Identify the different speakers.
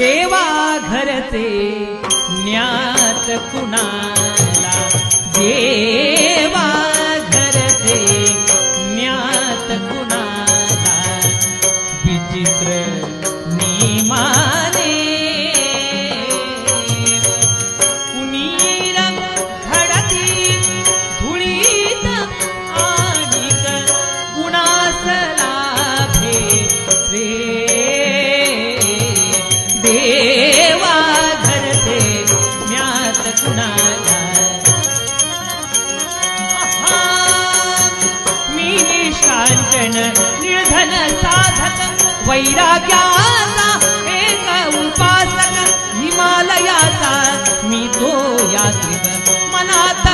Speaker 1: देवा घरते ज्ञात कुणाला? देवा घरते ज्ञात कुणाला? विचित्र मी निष्कार्जन निर्धन साधक वैराग्या एक उपासक हिमालयाता मी तो यात्रिक मनात